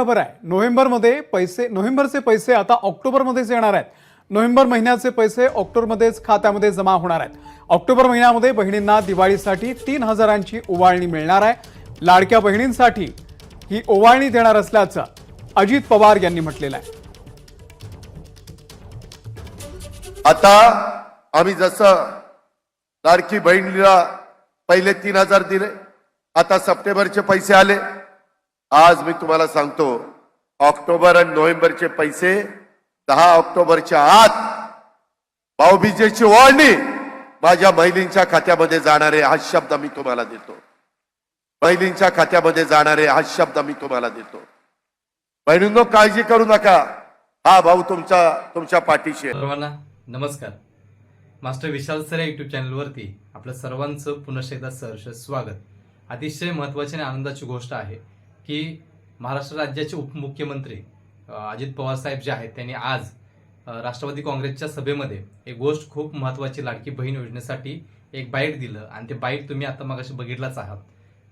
खबर आहे. नोव्हेंबरमध्ये पैसे नोव्हेंबरचे पैसे आता ऑक्टोबरमध्येच येणार आहेत. नोव्हेंबर महिन्याचे पैसे ऑक्टोबरमध्येच खात्यामध्ये जमा होणार आहेत. ऑक्टोबर महिन्यामध्ये बहिणींना दिवाळीसाठी तीन हजारांची ओवाळणी मिळणार आहे. लाडक्या बहिणींसाठी ही ओवाळणी देणार असल्याचं अजित पवार यांनी म्हटलेलं आहे. आता आम्ही जसं लाडकी बहिणीला पहिले तीन हजार दिले आता सप्टेंबरचे पैसे आले. आज मी तुम्हाला सांगतो ऑक्टोबर आणि नोव्हेंबरचे पैसे दहा ऑक्टोबरच्या आत भाऊबीजेची ओळणी माझ्या महिलींच्या खात्यामध्ये जाणारे हा शब्द मी तुम्हाला देतो. महिलींच्या खात्यामध्ये जाणारे हा शब्द मी तुम्हाला देतो. बहिणींनो काळजी करू नका. हा भाऊ तुमच्या तुमच्या पाठीशी सर्वांना नमस्कार. मास्टर विशाल सर या युट्यूब चॅनलवरती आपलं सर्वांचं पुनश्च एकदा सहर्ष स्वागत. अतिशय महत्वाची आणि आनंदाची गोष्ट आहे. की महाराष्ट्र राज्याचे उपमुख्यमंत्री अजित पवार साहेब जे आहेत त्यांनी आज राष्ट्रवादी काँग्रेसच्या सभेमध्ये एक गोष्ट खूप महत्त्वाची लाडकी बहीण योजनेसाठी एक बाईट दिलं. आणि ते बाईट तुम्ही आता मगाशी बघितलाच आहात.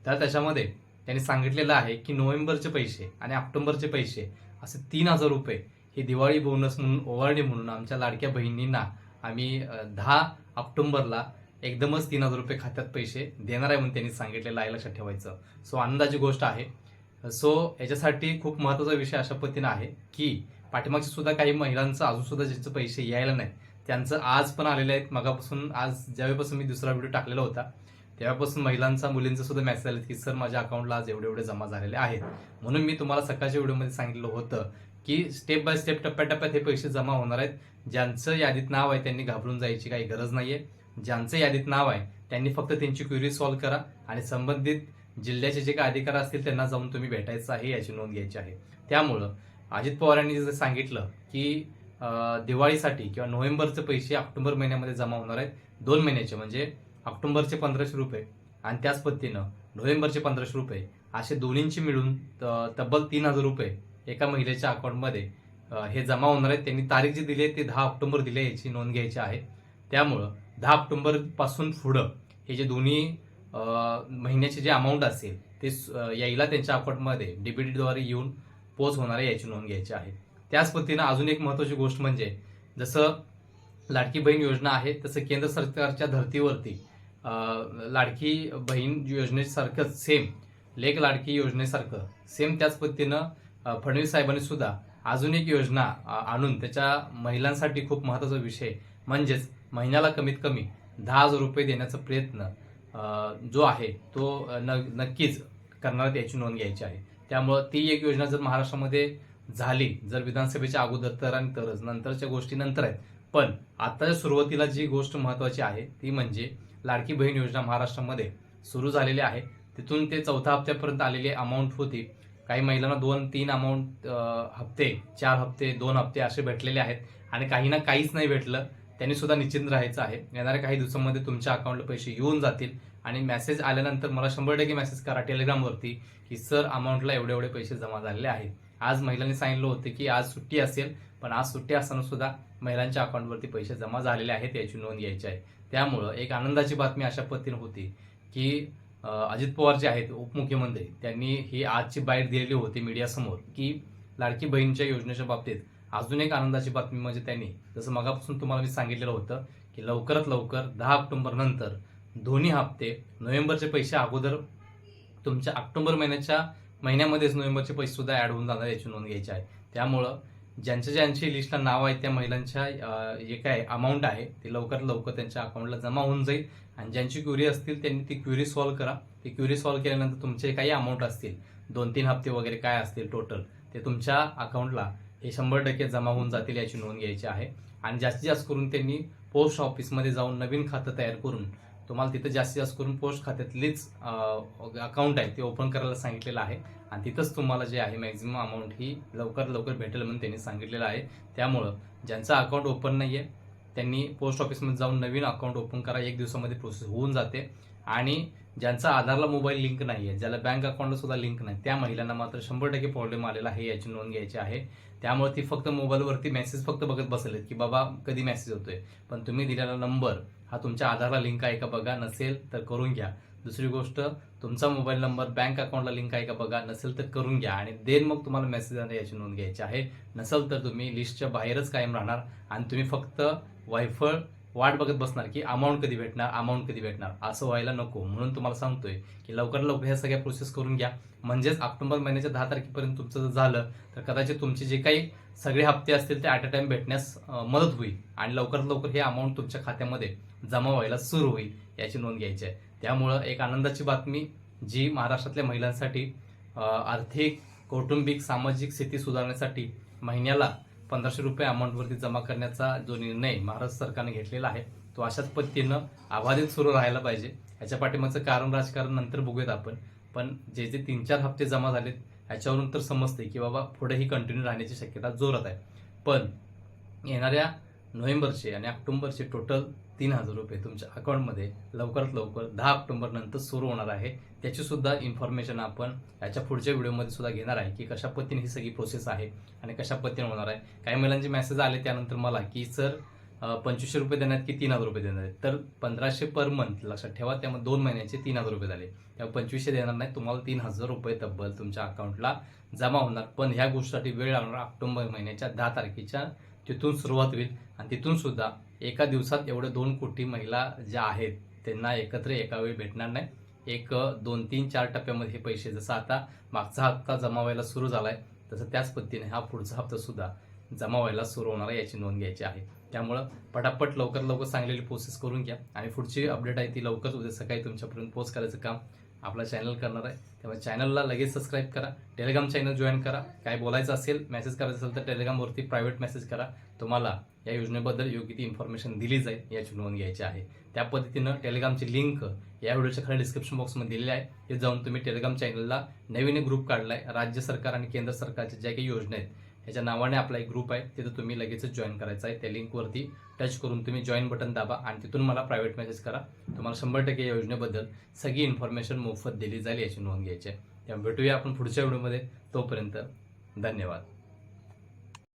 तर त्याच्यामध्ये त्यांनी सांगितलेलं आहे की नोव्हेंबरचे पैसे आणि ऑक्टोबरचे पैसे असे तीन हजार रुपये हे दिवाळी बोनस म्हणून ओवाळणी म्हणून आमच्या लाडक्या बहिणींना आम्ही दहा ऑक्टोंबरला एकदमच तीन हजार रुपये खात्यात पैसे देणार आहे म्हणून त्यांनी सांगितलेलं आहे लक्षात ठेवायचं. सो आनंदाची गोष्ट आहे सो याच्यासाठी खूप महत्त्वाचा विषय अशा पद्धतीनं आहे की पाठीमागचे सुद्धा काही महिलांचं अजून सुद्धा ज्यांचे पैसे यायला नाही त्यांचं आज पण आलेले आहेत. मगापासून आज ज्यावेळेपासून मी दुसरा व्हिडिओ टाकलेला होता तेव्हापासून महिलांचा मुलींचा सुद्धा मेसेज आले की सर माझ्या अकाउंटला आज एवढे एवढे जमा झालेले आहेत. म्हणून मी तुम्हाला सकाळच्या व्हिडिओमध्ये सांगितलं होतं की स्टेप बाय स्टेप टप्प्याटप्प्यात हे पैसे जमा होणार आहेत. ज्यांचं यादीत नाव आहे त्यांनी घाबरून जायची काही गरज नाहीये. ज्यांचं यादीत नाव आहे त्यांनी फक्त त्यांची क्युरी सॉल्व्ह करा आणि संबंधित जिल्ह्याचे जे काही अधिकारी असतील त्यांना जाऊन तुम्ही भेटायचं आहे याची नोंद घ्यायची आहे. त्यामुळं अजित पवारांनी जे जर सांगितलं की दिवाळीसाठी किंवा नोव्हेंबरचे पैसे ऑक्टोबर महिन्यामध्ये जमा होणार आहेत. दोन महिन्याचे म्हणजे ऑक्टोबरचे पंधराशे रुपये आणि त्याच पद्धतीनं नोव्हेंबरचे पंधराशे रुपये असे दोन्हींची मिळून त- तब्बल तीन हजार रुपये एका महिलेच्या अकाउंटमध्ये हे जमा होणार आहेत. त्यांनी तारीख जी दिली आहे ती दहा ऑक्टोबर दिली आहे याची नोंद घ्यायची आहे. त्यामुळं दहा ऑक्टोबरपासून पुढं हे जे दोन्ही महिन्याचे जे अमाऊंट असेल ते यायला त्यांच्या अकाउंटमध्ये डीबीटीद्वारे येऊन पोच होणार आहे याची नोंद घ्यायची आहे. त्याच पद्धतीनं अजून एक महत्त्वाची गोष्ट म्हणजे जसं लाडकी बहीण योजना आहे तसं केंद्र सरकारच्या धर्तीवरती लाडकी बहीण योजनेसारखंच सेम लेख लाडकी योजनेसारखं सेम त्याच पद्धतीनं फडणवीस साहेबांनी सुद्धा अजून एक योजना आणून त्याच्या महिलांसाठी खूप महत्त्वाचा विषय म्हणजेच महिन्याला कमीत कमी दहा हजार रुपये देण्याचा प्रयत्न जो आहे तो न नक्कीच करणार याची नोंद घ्यायची आहे. त्यामुळं ती एक योजना जर महाराष्ट्रामध्ये झाली जर विधानसभेच्या अगोदर तर आणि तरच नंतरच्या गोष्टी नंतर आहेत पण आत्ताच्या सुरुवातीला जी गोष्ट महत्त्वाची आहे ती म्हणजे लाडकी बहीण योजना महाराष्ट्रामध्ये सुरू झालेली आहे. तिथून ते चौथ्या हप्त्यापर्यंत आलेली अमाऊंट होती. काही महिलांना दोन तीन अमाऊंट हप्ते चार हप्ते दोन हप्ते असे भेटलेले आहेत. आणि काहींना काहीच नाही भेटलं. त्यांनी सुद्धा निश्चिंत राहायचं आहे. येणाऱ्या काही दिवसांमध्ये तुमच्या अकाउंटला पैसे येऊन जातील. आणि मेसेज आल्यानंतर मला शंभर टक्के मेसेज करा टेलिग्रामवरती की सर अमाऊंटला एवढे एवढे पैसे जमा झालेले आहेत. आज महिलांनी सांगितलं होतं की आज सुट्टी असेल पण आज सुट्टी असताना सुद्धा महिलांच्या अकाउंटवरती पैसे जमा झालेले आहेत याची नोंद घ्यायची आहे. त्यामुळं एक आनंदाची बातमी अशा पद्धतीनं होती की अजित पवार जे आहेत उपमुख्यमंत्री त्यांनी ही आजची बाईट दिलेली होती मीडियासमोर की लाडकी बहीणच्या योजनेच्या बाबतीत अजून एक आनंदाची बातमी म्हणजे त्यांनी जसं मगापासून तुम्हाला मी सांगितलेलं होतं की लवकरात लवकर दहा ऑक्टोबर नंतर दोन्ही हप्ते नोव्हेंबरचे पैसे अगोदर तुमच्या ऑक्टोबर महिन्याच्या महिन्यामध्येच नोव्हेंबरचे पैसे सुद्धा ऍड होऊन जाणार याची नोंद घ्यायची आहे. त्यामुळं ज्यांच्या ज्यांची लिस्टला नाव आहे त्या महिलांच्या जे काय अमाऊंट आहे ते लवकरात लवकर त्यांच्या अकाउंटला जमा होऊन जाईल. आणि ज्यांची क्युरी असतील त्यांनी ती क्युरी सॉल्व्ह करा. ती क्युरी सॉल्व्ह केल्यानंतर तुमचे काही अमाऊंट असतील दोन तीन हप्ते वगैरे काय असतील टोटल ते तुमच्या अकाउंटला हे शंभर टक्के जमा होऊन जातील याची नोंद घ्यायची आहे. आणि जास्तीत जास्त करून त्यांनी पोस्ट ऑफिसमध्ये जाऊन नवीन खातं तयार करून तुम्हाला तिथं जास्तीत जास्त करून पोस्ट खात्यातलीच अकाउंट आहे ते ओपन करायला सांगितलेलं आहे. आणि तिथंच तुम्हाला जे आहे मॅक्झिमम अमाऊंट ही लवकर लवकर भेटेल म्हणून त्यांनी सांगितलेलं आहे. त्यामुळं ज्यांचं अकाउंट ओपन नाही आहे त्यांनी पोस्ट ऑफिसमध्ये जाऊन नवीन अकाउंट ओपन करा. एक दिवसामध्ये प्रोसेस होऊन जाते. आणि ज्यांचा आधारला मोबाईल लिंक नाही आहे ज्याला बँक अकाउंटला सुद्धा लिंक नाही त्या महिलांना मात्र शंभर टक्के प्रॉब्लेम आलेला आहे याची नोंद घ्यायची आहे. त्यामुळे ती फक्त मोबाईलवरती मेसेज फक्त बघत बसलेत की बाबा कधी मेसेज होतोय. पण तुम्ही दिलेला नंबर हा तुमच्या आधारला लिंक आहे का बघा नसेल तर करून घ्या. दुसरी गोष्ट तुमचा मोबाईल नंबर बँक अकाउंटला लिंक आहे का बघा नसेल तर करून घ्या. आणि देन मग तुम्हाला मेसेज येणार याची नोंद घ्यायची आहे. नसेल तर तुम्ही लिस्टच्या बाहेरच कायम राहणार आणि तुम्ही फक्त वायफळ वाट बघत बसणार की अमाऊंट कधी भेटणार अमाऊंट कधी भेटणार? असं व्हायला नको. म्हणून तुम्हाला सांगतोय की लवकर लवकर ह्या सगळ्या प्रोसेस करून घ्या. म्हणजेच ऑक्टोबर महिन्याच्या दहा तारखेपर्यंत तुमचं जर झालं तर कदाचित तुमचे जे काही सगळे हप्ते असतील ते ॲट अ टाइम भेटण्यास मदत होईल आणि लवकरात लवकर हे अमाऊंट तुमच्या खात्यामध्ये जमा व्हायला सुरू होईल याची नोंद घ्यायची आहे. त्यामुळं एक आनंदाची बातमी जी महाराष्ट्रातल्या महिलांसाठी आर्थिक कौटुंबिक सामाजिक स्थिती सुधारण्यासाठी महिन्याला पंधराशे रुपये अमाऊंटवरती जमा करण्याचा जो निर्णय महाराष्ट्र सरकारने घेतलेला आहे तो अशाच पद्धतीनं अबाधित सुरू राहायला पाहिजे. ह्याच्या पाठीमागचं कारण राजकारण नंतर बघूयात आपण. पण जे जे तीन चार हप्ते जमा झालेत ह्याच्यावरून तर समजते की बाबा पुढेही कंटिन्यू राहण्याची शक्यता जोरात आहे. पण येणाऱ्या नोव्हेंबरचे आणि ऑक्टोंबरचे टोटल तीन हजार रुपये तुमच्या अकाउंटमध्ये लवकरात लवकर दहा ऑक्टोंबरनंतर सुरू होणार आहे. त्याचीसुद्धा इन्फॉर्मेशन आपण याच्या पुढच्या व्हिडिओमध्ये सुद्धा घेणार आहे की कशा पद्धतीने ही सगळी प्रोसेस आहे आणि कशा पद्धतीने होणार आहे. काही महिलांचे मेसेज आले त्यानंतर मला की सर पंचवीसशे रुपये देण्यात की तीन हजार रुपये देणार आहेत? तर पंधराशे पर मंथ लक्षात ठेवा त्यामध्ये दोन महिन्याचे तीन हजार रुपये झाले. त्यामुळे पंचवीसशे देणार नाही तुम्हाला तीन हजार रुपये तब्बल तुमच्या अकाउंटला जमा होणार. पण ह्या गोष्टीसाठी वेळ लागणार ऑक्टोबर महिन्याच्या दहा तारखेच्या तिथून सुरुवात होईल. आणि तिथून सुद्धा एका दिवसात एवढं दोन कोटी महिला ज्या आहेत त्यांना एकत्र एका वेळी भेटणार नाही. एक दोन तीन चार टप्प्यामध्ये हे पैसे जसं आता मागचा हप्ता जमा व्हायला सुरू झालाय तसं त्याच पद्धतीने हा पुढचा हप्ता सुद्धा जमा व्हायला सुरू होणार आहे याची नोंद घ्यायची आहे. त्यामुळं पटापट लवकर लवकर सांगलेली प्रोसेस करून घ्या. आणि पुढची अपडेट आहे ती लवकरच उद्या सकाळी तुमच्यापर्यंत पोस्ट करायचं काम. आपला चॅनल करणार आहे. त्यामुळे चॅनलला लगेच सबस्क्राईब करा. टेलिग्राम चॅनल जॉईन करा. काय बोलायचं असेल मेसेज करायचं असेल तर टेलिग्रामवरती प्रायव्हेट मेसेज करा. तुम्हाला या योजनेबद्दल योग्य ती इन्फॉर्मेशन दिली जाईल याची नोंद घ्यायची आहे. त्या पद्धतीनं टेलिग्रामची लिंक या व्हिडिओच्या खाली डिस्क्रिप्शन बॉक्समध्ये दिलेली आहे. ते जाऊन तुम्ही टेलिग्राम चॅनलला नवीन ग्रुप काढला आहे राज्य सरकार आणि केंद्र सरकारच्या ज्या काही योजना आहेत याच्या नावाने आपला एक ग्रुप आहे तिथं तुम्ही लगेचच जॉईन करायचा आहे. त्या लिंकवरती टच करून तुम्ही जॉईन बटन दाबा आणि तिथून मला प्रायव्हेट मेसेज करा. तुम्हाला शंभर टक्के या योजनेबद्दल सगळी इन्फॉर्मेशन मोफत दिली जाईल याची नोंद घ्यायची आहे. त्यामुळे भेटूया आपण पुढच्या व्हिडिओमध्ये तोपर्यंत धन्यवाद.